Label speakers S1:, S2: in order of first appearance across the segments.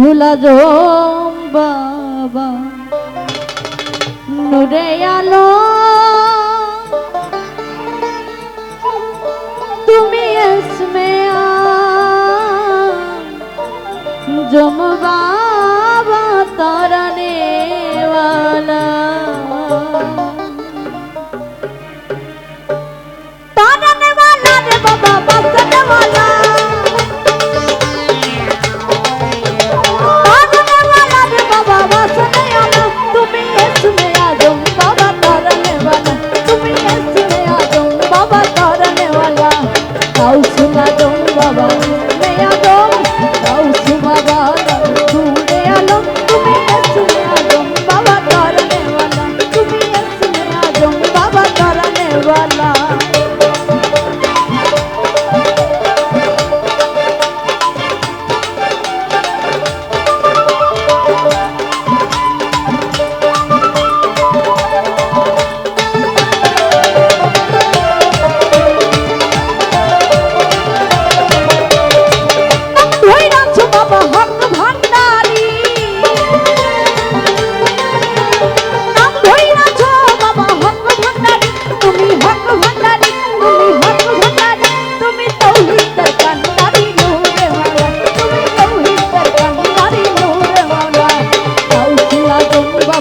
S1: গাউসুলা জম বাবা নুরে আলো। তুমি এসমে জম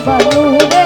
S1: বাবা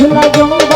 S1: মেঘলা জঙ্গল